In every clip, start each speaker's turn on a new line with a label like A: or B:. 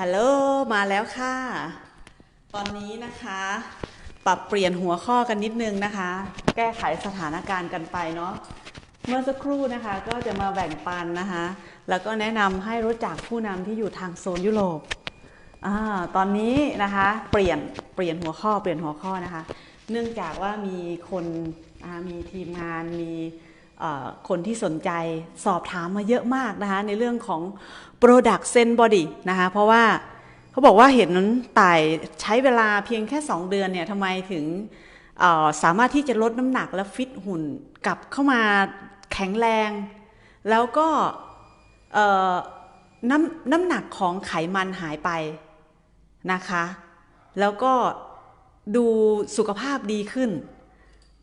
A: ฮัลโหลมาแล้วค่ะ ตอนนี้นะคะ ปรับเปลี่ยนหัวข้อกันนิดนึงนะคะ แก้ไขสถานการณ์กันไปเนาะเมื่อสักครู่นะคะก็จะมาแบ่งปันนะคะ แล้วก็แนะนำให้รู้จักผู้นำที่อยู่ทางโซนยุโรปอาตอนนี้นะคะ เปลี่ยนเปลี่ยนหัวข้อเปลี่ยนหัวข้อนะคะ เนื่องจากว่ามีคนมีทีมงานมี คนที่สนใจสอบถามมาเยอะมากนะคะในเรื่องของ Product Zen Body นะคะเพราะว่าเขาบอกว่าเห็นต่ายใช้เวลาเพียงแค่ 2 เดือนเนี่ยทำไมถึงสามารถที่จะลดน้ำหนักและฟิตหุ่นกลับเข้ามาแข็งแรง แล้วก็น้ำน้ำหนักของไขมันหายไปนะคะ แล้วก็ดูสุขภาพดีขึ้น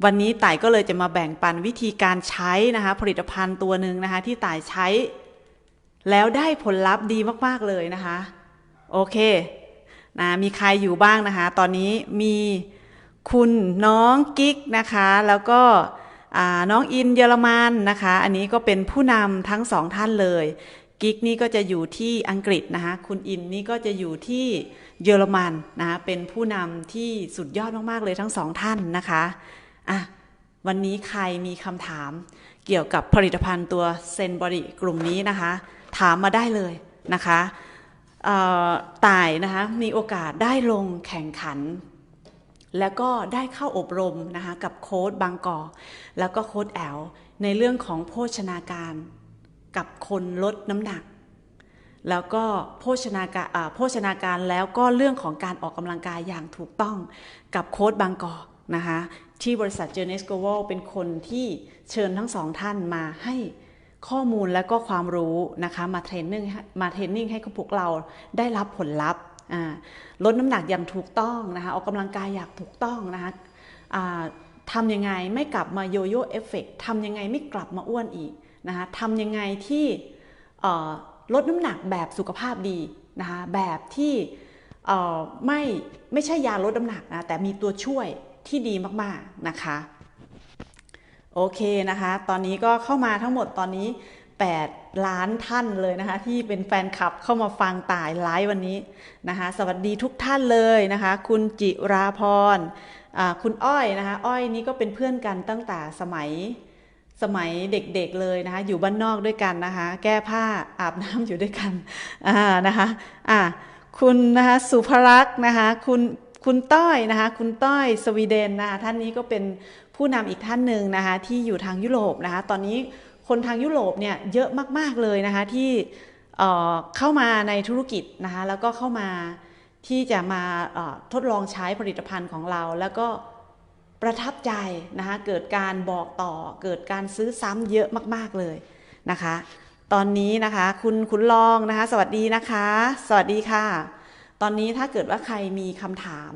A: วันนี้ต่ายก็เลยจะมาแบ่งปันวิธีการใช้นะคะ ผลิตภัณฑ์ตัวหนึ่งนะคะ ที่ต่ายใช้ แล้วได้ผลลัพธ์ดีมาก ๆ เลยนะคะ โอเคนะมีใครอยู่บ้างนะคะ ตอนนี้มีคุณน้องกิ๊กนะคะ แล้วก็น้องอินเยอรมันนะคะ อันนี้ก็เป็นผู้นำทั้งสองท่านเลยกิ๊กนี่ก็จะอยู่ที่อังกฤษนะคะ คุณอินนี่ก็จะอยู่ที่เยอรมันนะคะเป็นผู้นำที่สุดยอดมาก ๆ เลยทั้งสองท่านนะคะ อะวันนี้ใครมีคำถามเกี่ยวกับผลิตภัณฑ์ตัวเซนบอดีกลุ่มนี้นะคะ ถามมาได้เลยนะคะต่ายนะคะมีโอกาสได้ลงแข่งขัน แล้วก็ได้เข้าอบรมนะคะกับโค้ดบางกอกแล้วก็โค้ดแอลในเรื่องของโภชนาการกับคนลดน้ำหนัก แล้วก็โภชนาการโภชนาการแล้วก็เรื่องของการออกกำลังกายอย่างถูกต้องกับโค้ดบางกอกนะคะ ที่บริษัทเจเนสโกวลเป็นคนที่เชิญทั้งสองท่านมาให้ข้อมูลและก็ความรู้นะคะมาเทรนนิ่งมาเทรนนิ่งให้พวกเราได้รับผลลัพธ์ลดน้ำหนักอย่างถูกต้องนะคะออกกำลังกายอย่างถูกต้องนะคะทำยังไงไม่กลับมาโยโย่เอฟเฟกทำยังไงไม่กลับมาอ้วนอีกนะคะทำยังไงที่ลดน้ำหนักแบบสุขภาพดีนะคะแบบที่ไม่ไม่ใช่ยาลดน้ำหนักนะแต่มีตัวช่วย ที่ดีมากๆนะคะโอเคนะคะ ตอนนี้ก็เข้ามาทั้งหมดตอนนี้ 8 ล้านท่านเลยนะคะ ที่เป็นแฟนคลับเข้ามาฟังตายไลฟ์วันนี้นะคะ สวัสดีทุกท่านเลยนะคะ คุณจิราพรคุณอ้อยนะคะ อ้อยนี่ก็เป็นเพื่อนกันตั้งแต่สมัยสมัยเด็กๆเลยนะคะ อยู่บ้านนอกด้วยกันนะคะ แก้ผ้าอาบน้ำอยู่ด้วยกันอ่านะคะอ่าคุณนะคะสุภรักษ์นะคะ คุณ คุณต้อยนะคะ คุณต้อยสวีเดนนะคะท่านนี้ก็เป็นผู้นำอีกท่านหนึ่งนะคะที่อยู่ทางยุโรปนะคะ ตอนนี้คนทางยุโรปเนี่ยเยอะมาก ๆ เลยนะคะที่เอ่อเข้ามาในธุรกิจนะคะแล้วก็เข้ามาที่จะมาทดลองใช้ผลิตภัณฑ์ของเรา แล้วก็ประทับใจนะคะเกิดการบอกต่อเกิดการซื้อซ้ำเยอะมาก ๆ เลยนะคะ ตอนนี้นะคะคุณคุณลองนะคะ สวัสดีนะคะ สวัสดีค่ะ ตอนนี้ถ้าเกิดว่าใครมีคำถาม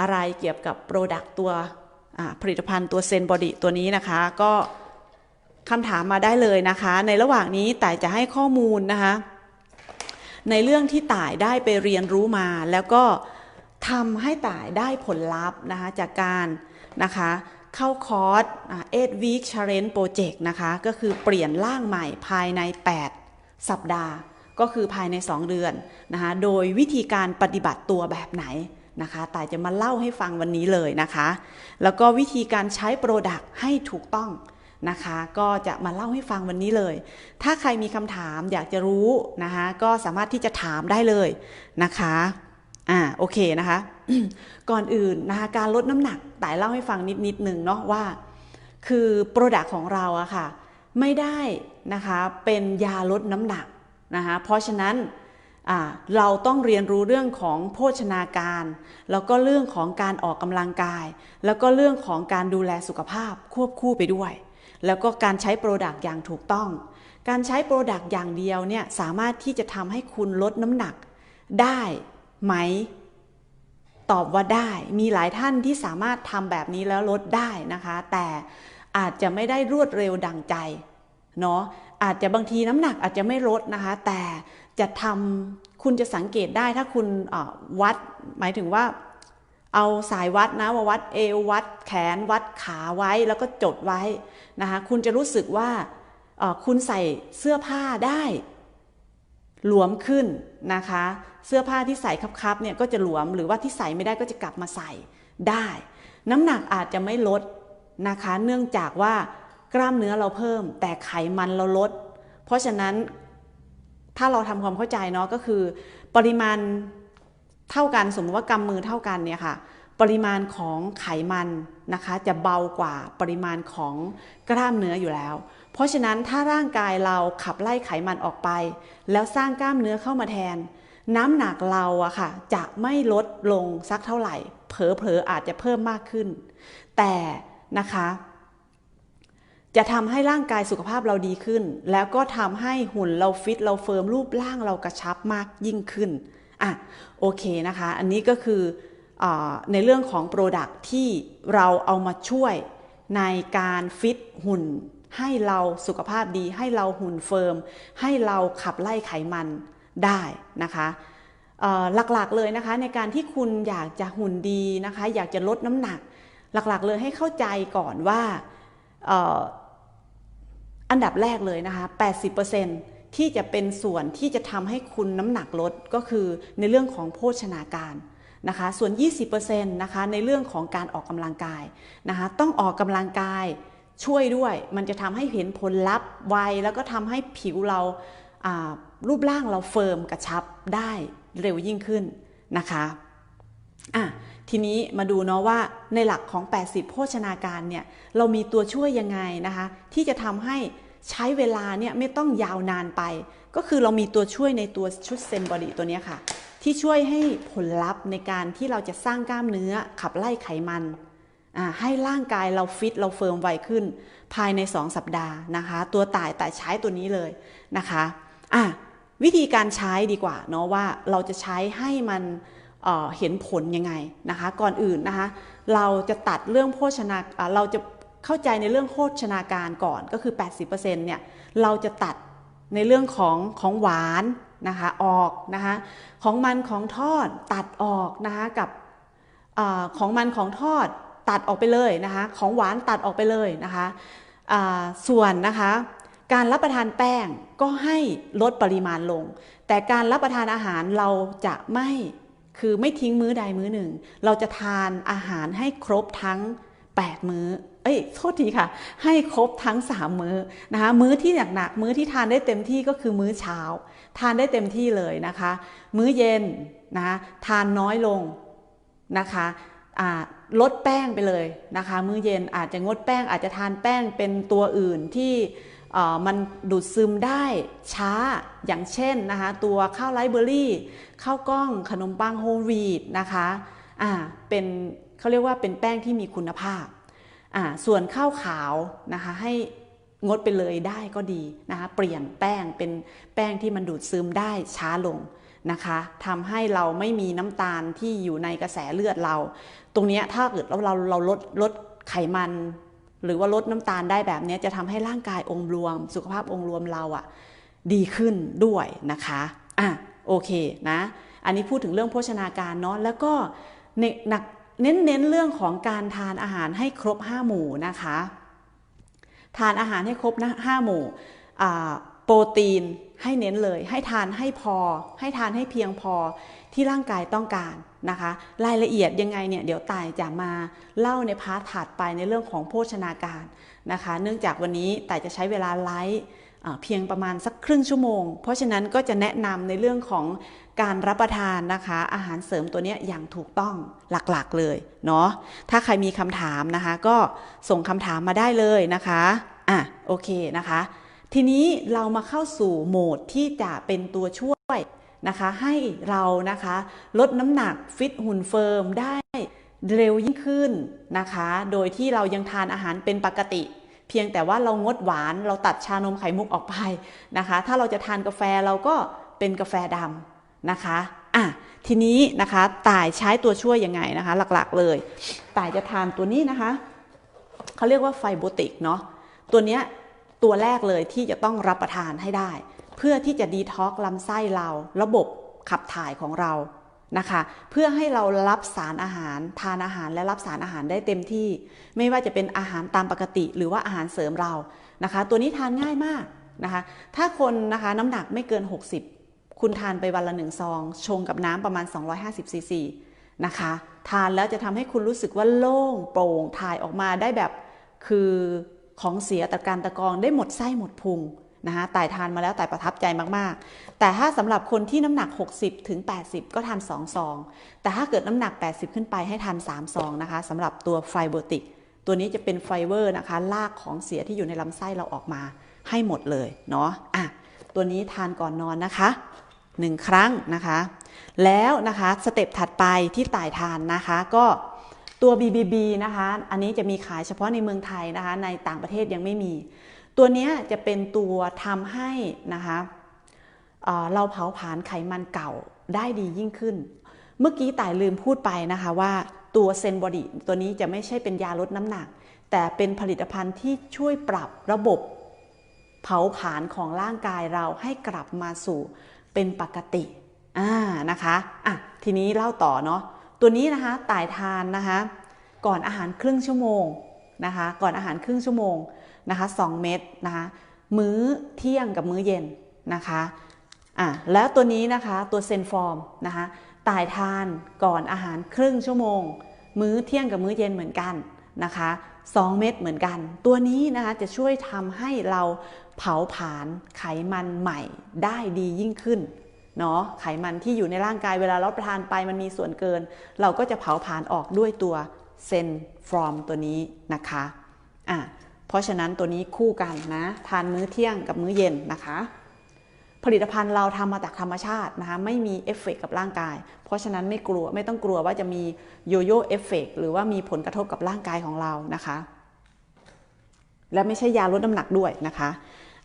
A: อะไรเกี่ยวกับโปรดักตัวผลิตภัณฑ์ตัวเซนบอดี้ตัวนี้นะคะ ก็คำถามมาได้เลยนะคะ ในระหว่างนี้แต่จะให้ข้อมูลนะคะ ในเรื่องที่ต่ายได้ไปเรียนรู้มาแล้วก็ทำให้ต่ายได้ผลลัพธ์นะคะจากการนะคะเข้าคอร์ส 8 week challenge project นะคะ ก็คือเปลี่ยนร่างใหม่ภายใน 8 สัปดาห์ ก็คือภายใน 2 เดือนนะคะโดยวิธีการปฏิบัติตัวแบบไหนนะคะแต่จะมาเล่าให้ฟังวันนี้เลยนะคะ แล้วก็วิธีการใช้โปรดักต์ให้ถูกต้องนะคะ ก็จะมาเล่าให้ฟังวันนี้เลย ถ้าใครมีคำถามอยากจะรู้นะคะก็สามารถที่จะถามได้เลยนะคะอ่าโอเคนะคะ ก่อนอื่นนะคะการลดน้ำหนักแต่เล่าให้ฟังนิดนิดหนึ่งเนาะว่า คือโปรดักต์ของเราอะค่ะ ไม่ได้นะคะเป็นยาลดน้ำหนัก นะคะเพราะฉะนั้นเราต้องเรียนรู้เรื่องของโภชนาการ แล้วก็เรื่องของการออกกำลังกาย แล้วก็เรื่องของการดูแลสุขภาพควบคู่ไปด้วย แล้วก็การใช้โปรดักต์อย่างถูกต้อง การใช้โปรดักต์อย่างเดียวเนี่ยสามารถที่จะทำให้คุณลดน้ำหนักได้ไหม ตอบว่าได้ มีหลายท่านที่สามารถทำแบบนี้แล้วลดได้นะคะ แต่อาจจะไม่ได้รวดเร็วดังใจเนาะ อาจจะบางทีน้ำหนักอาจจะไม่ลดนะคะ แต่จะทำคุณจะสังเกตได้ถ้าคุณวัดหมายถึงว่าเอาสายวัดนะมาวัดเอววัดแขนวัดขาไว้แล้วก็จดไว้นะคะคุณจะรู้สึกว่าคุณใส่เสื้อผ้าได้หลวมขึ้นนะคะ เสื้อผ้าที่ใส่คับๆเนี่ยก็จะหลวมหรือว่าที่ใส่ไม่ได้ก็จะกลับมาใส่ได้ น้ำหนักอาจจะไม่ลดนะคะ เนื่องจากว่า กล้ามเนื้อเราเพิ่ม แต่ไขมันเราลด เพราะฉะนั้นถ้าเราทำความเข้าใจเนาะก็คือ ปริมาณเท่ากันสมมติว่ากำมือเท่ากันเนี่ยค่ะ ปริมาณของไขมันนะคะ จะเบากว่าปริมาณของกล้ามเนื้ออยู่แล้ว เพราะฉะนั้นถ้าร่างกายเราขับไล่ไขมันออกไป แล้วสร้างกล้ามเนื้อเข้ามาแทน น้ำหนักเราอะค่ะ จะไม่ลดลงสักเท่าไหร่ เผลอๆอาจจะเพิ่มมากขึ้น แต่นะคะ จะทำให้ร่างกายสุขภาพเราดีขึ้น แล้วก็ทำให้หุ่นเราฟิตเราเฟิร์มรูปร่างเรากระชับมากยิ่งขึ้นอะโอเคนะคะ อันนี้ก็คืออในเรื่องของ Product ที่เราเอามาช่วยในการฟิตหุ่น ให้เราสุขภาพดี ให้เราหุ่นเฟิร์ม ให้เราขับไล่ไขมันได้นะคะหลักๆเลยนะคะในการที่คุณอยากจะหุ่นดีนะคะ อยากจะลดน้ำหนัก หลักๆเลยให้เข้าใจก่อนว่า อันดับแรกเลยนะคะ 80%ที่จะเป็นส่วนที่จะทำให้คุณน้ำหนักลดก็คือในเรื่องของโภชนาการนะคะ ส่วน 20%นะคะในเรื่องของการออกกำลังกายนะคะ ต้องออกกำลังกายช่วยด้วย มันจะทำให้เห็นผลลัพธ์ไวแล้วก็ทำให้ผิวเรารูปร่างเราเฟิร์มกระชับได้เร็วยิ่งขึ้นนะคะอะ ทีนี้มาดูเนาะว่าในหลักของ 80 โภชนาการเนี่ยเรามีตัวช่วยยังไงนะคะ ที่จะทำให้ใช้เวลาเนี่ยไม่ต้องยาวนานไป ก็คือเรามีตัวช่วยในตัวชุดเซนบอดี้ตัวนี้ค่ะ ที่ช่วยให้ผลลัพธ์ในการที่เราจะสร้างกล้ามเนื้อขับไล่ไขมันให้ร่างกายเราฟิตเราเฟิร์มไวขึ้น ภายใน 2 สัปดาห์นะคะ ตัวต่ายแต่ใช้ตัวนี้เลยนะคะอะวิธีการใช้ดีกว่าเนาะว่าเราจะใช้ให้มัน เเห็นผลยังไงนะคะ ก่อนอื่นนะคะ เราจะตัดเรื่องโภชนาเราจะเข้าใจในเรื่องโภชนาการก่อนก็คือ 80%เนี่ยเราจะตัดในเรื่องของของหวานนะคะออกนะคะของมันของทอดตัดออกนะคะกับอของมันของทอดตัดออกไปเลยนะคะของหวานตัดออกไปเลยนะคะส่วนนะคะการรับประทานแป้งก็ให้ลดปริมาณลง แต่การรับประทานอาหารเราจะไม่ คือไม่ทิ้งมื้อใดมื้อหนึ่ง เราจะทานอาหารให้ครบทั้ง 8 มื้อ เอ้ยโทษทีค่ะ ให้ครบทั้ง 3 มื้อนะคะ มื้อที่หนักๆมื้อที่ทานได้เต็มที่ก็คือมื้อเช้า ทานได้เต็มที่เลยนะคะ มื้อเย็นนะทานน้อยลงนะคะลดแป้งไปเลยนะคะ มื้อเย็นอาจจะงดแป้งอาจจะทานแป้งเป็นตัวอื่นที่ มันดูดซึมได้ช้าอย่างเช่นนะคะตัวข้าวไรเบอรี่ข้าวกล้องขนมปังโฮลวีตนะคะอ่าเป็นเขาเรียกว่าเป็นแป้งที่มีคุณภาพอ่าส่วนข้าวขาวนะคะให้งดไปเลยได้ก็ดีนะคะเปลี่ยนแป้งเป็นแป้งที่มันดูดซึมได้ช้าลงนะคะทำให้เราไม่มีน้ำตาลที่อยู่ในกระแสเลือดเรา ตรงนี้ถ้าเกิดเราเราเราลดลดไขมัน หรือว่าลดน้ำตาลได้แบบนี้จะทำให้ร่างกายองค์รวม สุขภาพองค์รวมเราอะดีขึ้นด้วยนะคะอะโอเคนะ อันนี้พูดถึงเรื่องโภชนาการเนาะแล้วก็เนกเน้นเน้นเรื่องของการทานอาหารให้ครบ 5 หมู่นะคะ ทานอาหารให้ครบนะห้าหมู่โปรตีนให้เน้นเลย ให้ทานให้พอ ให้ทานให้เพียงพอที่ร่างกายต้องการ นะคะ รายละเอียดยังไงเนี่ยเดี๋ยวตายจะมาเล่าในพาร์ทถัดไปในเรื่องของโภชนาการนะคะ เนื่องจากวันนี้แต่จะใช้เวลาไลฟ์เพียงประมาณสักครึ่งชั่วโมง เพราะฉะนั้นก็จะแนะนำในเรื่องของการรับประทานนะคะ อาหารเสริมตัวนี้อย่างถูกต้องหลักๆเลยเนาะถ้าใครมีคำถามนะคะ ก็ส่งคำถามมาได้เลยนะคะอะโอเคนะคะ ทีนี้เรามาเข้าสู่โหมดที่จะเป็นตัวช่วย นะคะให้เรานะคะลดน้ำหนักฟิตหุ่นเฟิร์มได้เร็วยิ่งขึ้นนะคะ โดยที่เรายังทานอาหารเป็นปกติ เพียงแต่ว่าเรางดหวานเราตัดชานมไข่มุกออกไปนะคะ ถ้าเราจะทานกาแฟเราก็เป็นกาแฟดำนะคะอะทีนี้นะคะต่ายใช้ตัวช่วยยังไงนะคะ หลักๆเลยต่ายจะทานตัวนี้นะคะเขาเรียกว่าไฟโบติกเนาะตัวเนี้ยตัวแรกเลยที่จะต้องรับประทานให้ได้ เพื่อที่จะดีท็อกลำไส้เรา ระบบขับถ่ายของเรานะคะ เพื่อให้เรารับสารอาหารทานอาหารและรับสารอาหารได้เต็มที่ ไม่ว่าจะเป็นอาหารตามปกติ หรือว่าอาหารเสริมเรานะคะ ตัวนี้ทานง่ายมากนะคะ ถ้าคนนะคะน้ำหนักไม่เกิน 60 คุณทานไปวันละหนึ่งซอง ชงกับน้ำประมาณ 250ซีซีนะคะ ทานแล้วจะทำให้คุณรู้สึกว่าโล่งโปร่งถ่ายออกมาได้แบบคือของเสียตะการตะกองได้หมดไส้หมดพุง นะคะต่ายทานมาแล้วแต่ประทับใจมากๆ แต่ถ้าสำหรับคนที่น้ำหนัก 60ถึง80 ก็ทาน2ซอง แต่ถ้าเกิดน้ำหนัก 80 ขึ้นไปให้ทาน3ซองนะคะสำหรับตัวไฟเบอร์ติก ตัวนี้จะเป็นไฟเบอร์นะคะลากของเสียที่อยู่ในลำไส้เราออกมาให้หมดเลยเนาะอะตัวนี้ทานก่อนนอนนะคะ 1 ครั้งนะคะ แล้วนะคะสเต็ปถัดไปที่ต่ายทานนะคะก็ตัว BBB นะคะ อันนี้จะมีขายเฉพาะในเมืองไทยนะคะ ในต่างประเทศยังไม่มี ตัวนี้จะเป็นตัวทำให้นะคะเเราเผาผลาญไขมันเก่าได้ดียิ่งขึ้น เมื่อกี้ต่ายลืมพูดไปนะคะว่าตัวเซนบอดีตัวนี้จะไม่ใช่เป็นยาลดน้ำหนัก แต่เป็นผลิตภัณฑ์ที่ช่วยปรับระบบเผาผลาญของร่างกายเราให้กลับมาสู่เป็นปกติอ่านะคะอะทีนี้เล่าต่อเนาะตัวนี้นะคะต่ายทานนะคะก่อนอาหารครึ่งชั่วโมงนะคะก่อนอาหารครึ่งชั่วโมง นะคะ2เม็ดนะคะมื้อเที่ยงกับมื้อเย็นนะคะอะแล้วตัวนี้นะคะตัวเซนฟอร์มนะคะต่ายทานก่อนอาหารครึ่งชั่วโมง มื้อเที่ยงกับมื้อเย็นเหมือนกันนะคะ2เม็ดเหมือนกัน ตัวนี้นะคะจะช่วยทำให้เราเผาผลาญไขมันใหม่ได้ดียิ่งขึ้นเนาะไขมันที่อยู่ในร่างกายเวลาเราประทานไปมันมีส่วนเกิน เราก็จะเผาผลาญออกด้วยตัวเซนฟอรอมตัวนี้นะคะอะ เพราะฉะนั้นตัวนี้คู่กันนะ ทานมื้อเที่ยงกับมื้อเย็นนะคะ ผลิตภัณฑ์เราทำมาจากธรรมชาตินะคะไม่มีเอฟเฟกกับร่างกาย เพราะฉะนั้นไม่กลัวไม่ต้องกลัวว่าจะมีโยโย่เอฟเฟกหรือว่ามีผลกระทบกับร่างกายของเรานะคะ และไม่ใช่ยาลดน้ำหนักด้วยนะคะ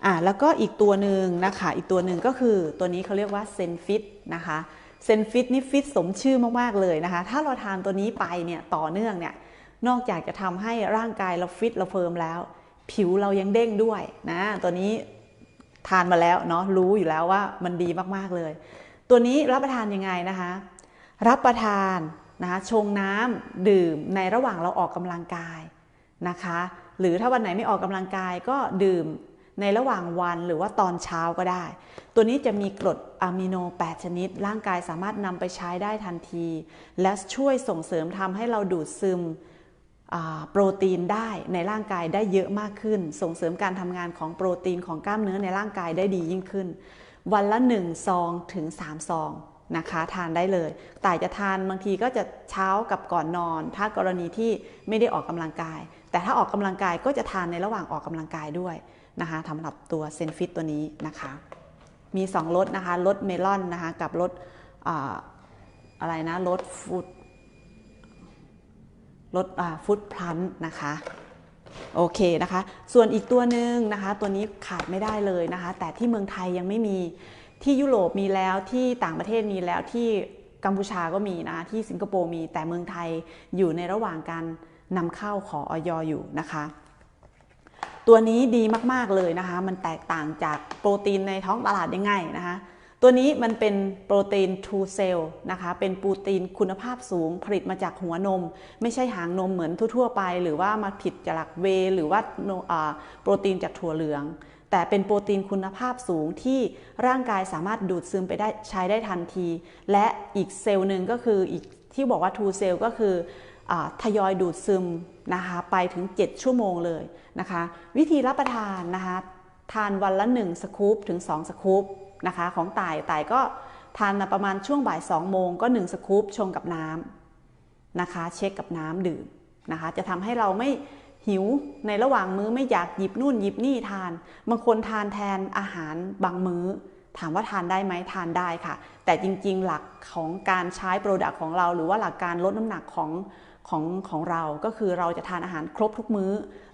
A: อ่าแล้วก็อีกตัวหนึ่งนะคะอีกตัวหนึ่งก็คือตัวนี้เขาเรียกว่าเซนฟิตนะคะเซนฟิตนี่ฟิตสมชื่อมาก ๆ เลยนะคะ ถ้าเราทานตัวนี้ไปเนี่ยต่อเนื่องเนี่ยนอกจากจะทำให้ร่างกายเราฟิตเราเฟิร์มแล้ว ผิวเรายังเด้งด้วยนะตัวนี้ทานมาแล้วเนาะรู้อยู่แล้วว่ามันดีมากๆเลย ตัวนี้รับประทานยังไงนะคะ รับประทานนะคะชงน้ำดื่มในระหว่างเราออกกำลังกายนะคะ หรือถ้าวันไหนไม่ออกกำลังกายก็ดื่มในระหว่างวันหรือว่าตอนเช้าก็ได้ ตัวนี้จะมีกรดอะมิโน 8 ชนิด ร่างกายสามารถนำไปใช้ได้ทันที และช่วยส่งเสริมทำให้เราดูดซึม โปรตีนได้ในร่างกายได้เยอะมากขึ้น ส่งเสริมการทำงานของโปรตีนของกล้ามเนื้อในร่างกายได้ดียิ่งขึ้น วันละ 1 ซองถึง 3 ซองนะคะทานได้เลยแต่จะทานบางทีก็จะเช้ากับก่อนนอน ถ้ากรณีที่ไม่ได้ออกกำลังกาย แต่ถ้าออกกำลังกายก็จะทานในระหว่างออกกำลังกายด้วยนะคะสำหรับตัวเซนฟิตตัวนี้นะคะ มี2รสนะคะรสเมลอนนะคะกับรสอะไรนะรสฟูด รสฟูดพลันนะคะโอเคนะคะ ส่วนอีกตัวหนึ่งนะคะ ตัวนี้ขาดไม่ได้เลยนะคะ แต่ที่เมืองไทยยังไม่มีที่ยุโรปมีแล้วที่ต่างประเทศมีแล้วที่กัมพูชาก็มีนะที่สิงคโปร์มีแต่เมืองไทยอยู่ในระหว่างการนำเข้าขอออยอยู่นะคะ ตัวนี้ดีมากๆเลยนะคะ มันแตกต่างจากโปรตีนในท้องตลาดยังไงนะคะ ตัวนี้มันเป็นโปรตีนทูเซลนะคะ เป็นโปรตีนคุณภาพสูงผลิตมาจากหัวนม ไม่ใช่หางนมเหมือนทั่ว ๆ ไป หรือว่ามาผิดจากเว หรือว่าโปรตีนจากถั่วเหลือง แต่เป็นโปรตีนคุณภาพสูงที่ร่างกายสามารถดูดซึมไปได้ใช้ได้ทันที และอีกเซลล์หนึ่งก็คืออีกที่บอกว่าทูเซลก็คือทยอยดูดซึมนะคะไปถึง 7 ชั่วโมงเลยนะคะ วิธีรับประทานนะคะทานวันละ 1 สกู๊ปถึง 2 สกู๊ป นะคะ ของต่ายต่ายก็ทานประมาณช่วงบ่าย2โมงก็1สกู๊ปชงกับน้ำนะคะ เช็คกับน้ำดื่มนะคะ จะทำให้เราไม่หิวในระหว่างมื้อไม่อยากหยิบนู่นหยิบนี่ทาน บางคนทานแทนอาหารบางมื้อ ถามว่าทานได้ไหมทานได้ค่ะ แต่จริงๆหลักของการใช้โปรดักต์ของเรา หรือว่าหลักการลดน้ำหนักของของของเราก็คือเราจะทานอาหารครบทุกมื้อ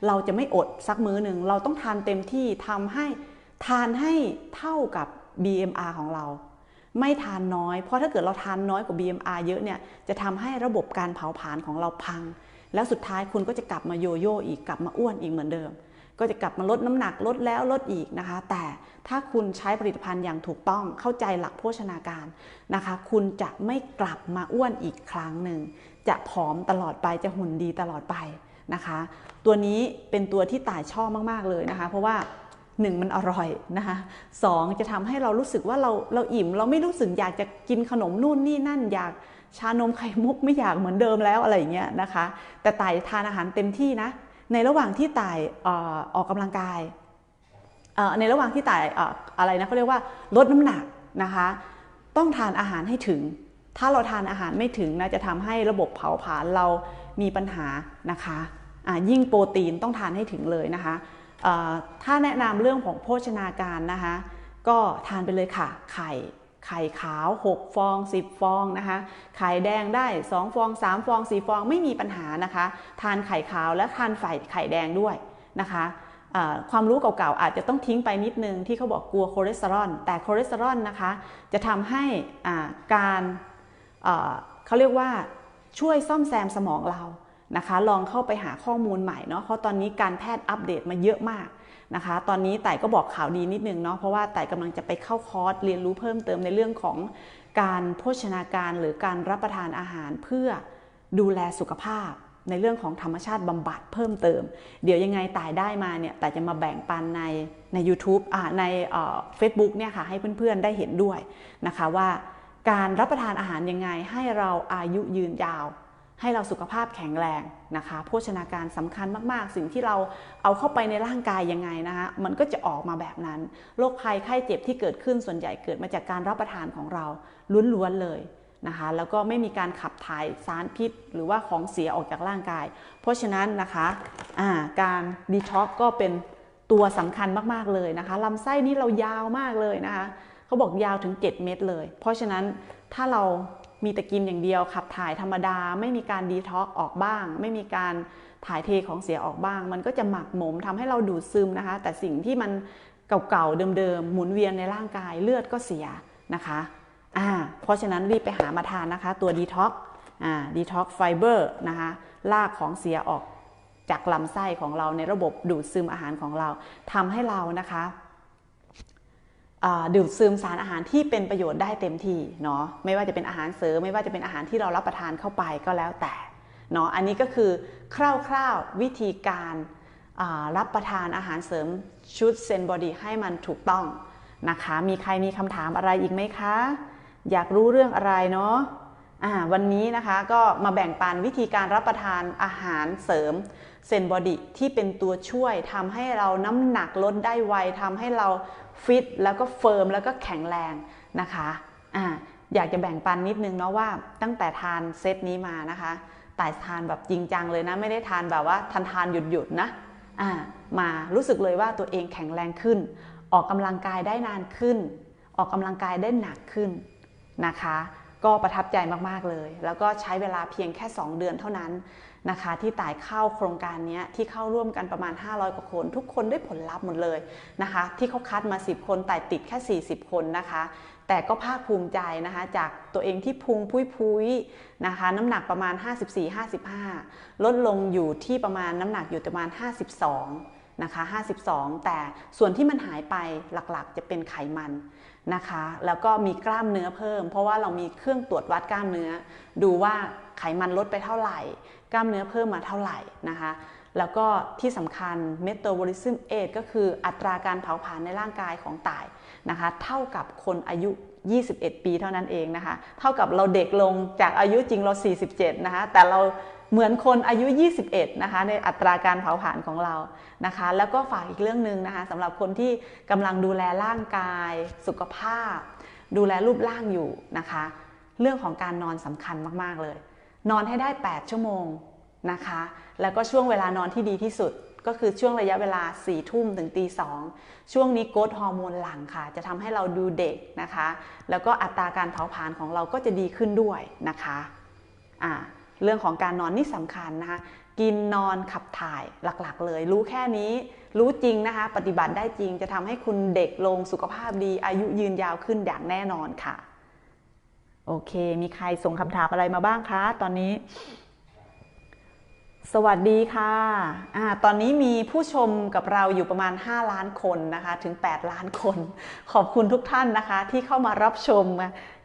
A: เราจะไม่อดสักมื้อหนึ่ง เราต้องทานเต็มที่ทำให้ทานให้เท่ากับ BMR ของเรา ไม่ทานน้อย เพราะถ้าเกิดเราทานน้อยกว่า BMR เยอะเนี่ยจะทำให้ระบบการเผาผลาญของเราพัง แล้วสุดท้ายคุณก็จะกลับมาโยโย่อีกกลับมาอ้วนอีกเหมือนเดิม ก็จะกลับมาลดน้ำหนักลดแล้วลดอีกนะคะ แต่ถ้าคุณใช้ผลิตภัณฑ์อย่างถูกต้องเข้าใจหลักโภชนาการนะคะ คุณจะไม่กลับมาอ้วนอีกครั้งหนึ่งจะผอมตลอดไปจะหุ่นดีตลอดไปนะคะ ตัวนี้เป็นตัวที่ต่ายชอบมาก ๆ เลยนะคะ เพราะว่า หนึ่งมันอร่อยนะคะสองจะทำให้เรารู้สึกว่าเราเราอิ่ม เราไม่รู้สึกอยากจะกินขนมนู่นนี่นั่นอยากชานมไข่มุกไม่อยากเหมือนเดิมแล้วอะไรอย่างเงี้ยนะคะ แต่ต่ายทานอาหารเต็มที่นะ ในระหว่างที่ต่ายอออกกำลังกาย ในระหว่างที่ต่ายอะไรนะเขาเรียกว่าลดน้ำหนักนะคะ ต้องทานอาหารให้ถึง ถ้าเราทานอาหารไม่ถึงนะจะทำให้ระบบเผาผลาญเรามีปัญหานะคะะยิ่งโปรตีนต้องทานให้ถึงเลยนะคะ ถ้าแนะนำเรื่องของโภชนาการนะคะ ก็ทานไปเลยค่ะ ไข่ไข่ขาว 6 ฟอง 10 ฟองนะคะ ไข่แดงได้ 2 ฟอง 3 ฟอง 4 ฟองไม่มีปัญหานะคะ ทานไข่ขาวและทานไฝ่ไข่แดงด้วยนะคะความรู้เก่าๆอาจจะต้องทิ้งไปนิดนึงที่เขาบอกกลัวคอเลสเตอรอลแต่คอเลสเตอรอลนะคะจะทำให้การเขาเรียกว่าช่วยซ่อมแซมสมองเรา นะคะ ลองเข้าไปหาข้อมูลใหม่เนาะเพราะตอนนี้การแพทย์อัปเดตมาเยอะมากนะคะ ตอนนี้ไต่ก็บอกข่าวดีนิดนึงเนาะเพราะว่าไต่กำลังจะไปเข้าคอร์สเรียนรู้เพิ่มเติมในเรื่องของการโภชนาการหรือการรับประทานอาหารเพื่อดูแลสุขภาพในเรื่องของธรรมชาติบำบัดเพิ่มเติม เดี๋ยวยังไงต่ายได้มาเนี่ยแต่จะมาแบ่งปันในใน u t u b e อ่าในเฟซบุ๊กเนี่ยค่ะให้เพื่อนๆได้เห็นด้วยนะคะว่าการรับประทานอาหารยังไงให้เราอายุยืนยาว ให้เราสุขภาพแข็งแรงนะคะ โภชนาการสำคัญมากๆ สิ่งที่เราเอาเข้าไปในร่างกายยังไงนะคะมันก็จะออกมาแบบนั้นโรคภัยไข้เจ็บที่เกิดขึ้นส่วนใหญ่เกิดมาจากการรับประทานของเราล้วนๆเลยนะคะแล้วก็ไม่มีการขับถ่ายสารพิษ หรือว่าของเสียออกจากร่างกาย เพราะฉะนั้นนะคะะการดีท็อกก็เป็นตัวสำคัญมากๆเลยนะคะลำไส้นี้เรายาวมากเลยนะคะเขาบอกยาวถึง 7 เมตรเลย เพราะฉะนั้นถ้าเรา มีแต่กินอย่างเดียวขับถ่ายธรรมดา ไม่มีการดีท็อกออกบ้าง ไม่มีการถ่ายเทของเสียออกบ้าง มันก็จะหมักหมมทำให้เราดูดซึมนะคะ แต่สิ่งที่มันเก่าๆเดิมๆหมุนเวียนในร่างกายเลือดก็เสียนะคะอ่าเพราะฉะนั้นรีบไปหามาทานนะคะ ตัวดีท็อกอ่าดีท็อกไฟเบอร์นะคะลากของเสียออกจากลำไส้ของเราในระบบดูดซึมอาหารของเราทำให้เรานะคะ ดื่มซึมสารอาหารที่เป็นประโยชน์ได้เต็มที่เนาะไม่ว่าจะเป็นอาหารเสริมไม่ว่าจะเป็นอาหารที่เรารับประทานเข้าไปก็แล้วแต่เนาะอันนี้ก็คือคร่าวๆวิธีการรับประทานอาหารเสริมชุดเซนบอดี้ให้มันถูกต้องนะคะ มีใครมีคำถามอะไรอีกไหมคะ อยากรู้เรื่องอะไรเนาะวันนี้นะคะก็มาแบ่งปันวิธีการรับประทานอาหารเสริมเซนบอดี้ที่เป็นตัวช่วยทำให้เราน้ำหนักลดได้ไวทำให้เรา ฟิตแล้วก็เฟิร์มแล้วก็แข็งแรงนะคะอ่าอยากจะแบ่งปันนิดนึงเนาะว่าตั้งแต่ทานเซตนี้มานะคะแต่ทานแบบจริงจังเลยนะ ไม่ได้ทานแบบว่าทานทานหยุดหยุดนะอ่ามารู้สึกเลยว่าตัวเองแข็งแรงขึ้น ออกกำลังกายได้นานขึ้น ออกกำลังกายได้หนักขึ้นนะคะ ก็ประทับใจมากๆเลย แล้วก็ใช้เวลาเพียงแค่ 2 เดือนเท่านั้น นะคะ ที่ต่ายเข้าโครงการนี้ที่เข้าร่วมกันประมาณ 500 กว่าคน ทุกคนได้ผลลัพธ์หมดเลยนะคะ ที่เขาคัดมา 10 คนแต่ติดแค่ 40 คนนะคะแต่ก็ภาคภูมิใจนะคะจากตัวเองที่พุงพุ้ยพุ้ยนะคะน้ำหนักประมาณ 54-55 ลดลงอยู่ที่ประมาณน้ำหนักอยู่ประมาณ 52 นะคะ52 แต่ส่วนที่มันหายไปหลักๆ จะเป็นไขมันนะคะ แล้วก็มีกล้ามเนื้อเพิ่ม เพราะว่าเรามีเครื่องตรวจวัดกล้ามเนื้อ ดูว่าไขมันลดไปเท่าไหร่ กล้ามเนื้อเพิ่มมาเท่าไหร่นะคะแล้วก็ที่สำคัญ metabolism age ก็คืออัตราการเผาผลาญในร่างกายของตายนะคะ เท่ากับคนอายุ 21 ปีเท่านั้นเองนะคะ เท่ากับเราเด็กลงจากอายุจริงเรา 47 นะคะ แต่เรา เหมือนคนอายุ 21 นะคะ ในอัตราการเผาผลาญของเรานะคะ แล้วก็ฝากอีกเรื่องหนึ่งนะคะสำหรับคนที่กำลังดูแลร่างกาย สุขภาพ ดูแลรูปร่างอยู่นะคะ เรื่องของการนอนสำคัญมากๆเลย นอนให้ได้ 8 ชั่วโมงนะคะ แล้วก็ช่วงเวลานอนที่ดีที่สุดก็คือช่วงระยะเวลา4ี่ทุ่มถึงตีสองช่วงนี้โกรทฮอร์โมนหลั่งค่ะ จะทำให้เราดูเด็กนะคะ แล้วก็อัตราการเผาผลาญของเราก็จะดีขึ้นด้วยนะคะอ่า เรื่องของการนอนนี่สำคัญนะคะ กินนอนขับถ่ายหลักๆ เลย รู้แค่นี้รู้จริงนะคะ ปฏิบัติได้จริงจะทำให้คุณเด็กลงสุขภาพดี อายุยืนยาวขึ้นอย่างแน่นอนค่ะ โอเค มีใครส่งคำถามอะไรมาบ้างคะตอนนี้สวัสดีค่ะอ่าตอนนี้มีผู้ชมกับเราอยู่ประมาณ 5 ล้านคนนะคะ ถึง 8 ล้านคน ขอบคุณทุกท่านนะคะ ที่เข้ามารับชม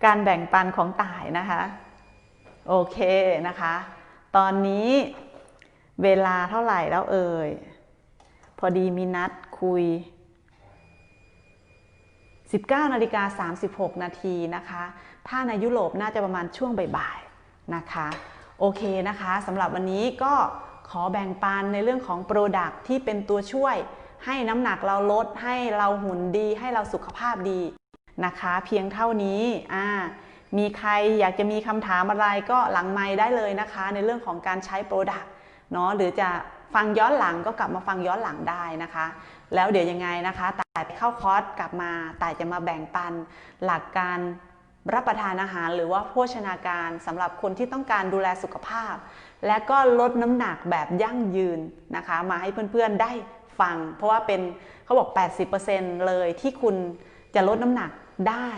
A: การแบ่งปันของต่ายนะคะ โอเคนะคะ ตอนนี้เวลาเท่าไหร่แล้วเอ่ย พอดีมีนัดคุย 19นาฬิกา36 นาทีนะคะ ถ้าในยุโรปน่าจะประมาณช่วงบ่ายๆนะคะ โอเคนะคะสำหรับวันนี้ก็ขอแบ่งปันในเรื่องของโปรดักที่เป็นตัวช่วย ให้น้ำหนักเราลด ให้เราหุ่นดี ให้เราสุขภาพดีนะคะ เพียงเท่านี้อ่า มีใครอยากจะมีคำถามอะไรก็หลังไมค์ได้เลยนะคะ ในเรื่องของการใช้โปรดักต์เนาะหรือจะฟังย้อนหลังก็กลับมาฟังย้อนหลังได้นะคะ แล้วเดี๋ยวยังไงนะคะแต่เข้าคอร์สกลับมาแต่จะมาแบ่งปันหลักการรับประทานอาหารหรือว่าโภชนาการสำหรับคนที่ต้องการดูแลสุขภาพ และก็ลดน้ำหนักแบบยั่งยืนนะคะ มาให้เพื่อนๆได้ฟัง เพราะว่าเป็นเขาบอก 80%เลยที่คุณจะลดน้ำหนักได้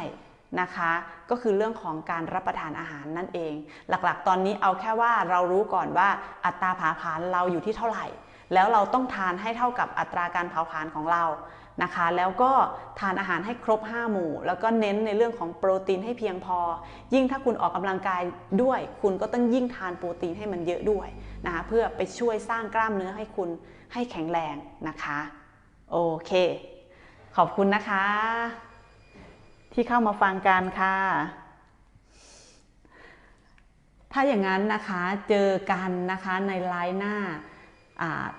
A: นะคะ ก็คือเรื่องของการรับประทานอาหารนั่นเอง หลักๆ ตอนนี้เอาแค่ว่าเรารู้ก่อนว่าอัตราผาผลาญเราอยู่ที่เท่าไหร่ แล้วเราต้องทานให้เท่ากับอัตราการเผาผลาญของเรานะคะ แล้วก็ทานอาหารให้ครบ 5 หมู่ แล้วก็เน้นในเรื่องของโปรตีนให้เพียงพอ ยิ่งถ้าคุณออกกำลังกายด้วย คุณก็ต้องยิ่งทานโปรตีนให้มันเยอะด้วยนะคะเพื่อไปช่วยสร้างกล้ามเนื้อให้คุณให้แข็งแรงนะคะ โอเค ขอบคุณนะคะ ที่เข้ามาฟังกันค่ะ ถ้าอย่างนั้นนะคะเจอกันนะคะในไลน์หน้า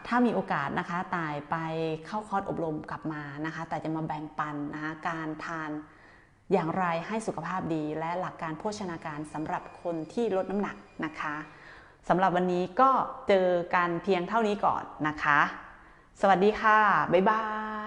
A: ถ้ามีโอกาสนะคะตายไปเข้าคอร์สอบรมกลับมานะคะ แต่จะมาแบ่งปันนะคะการทานอย่างไรให้สุขภาพดีและหลักการโภชนาการสำหรับคนที่ลดน้ำหนักนะคะสำหรับวันนี้ก็เจอกันเพียงเท่านี้ก่อนนะคะ สวัสดีค่ะ บ๊ายบาย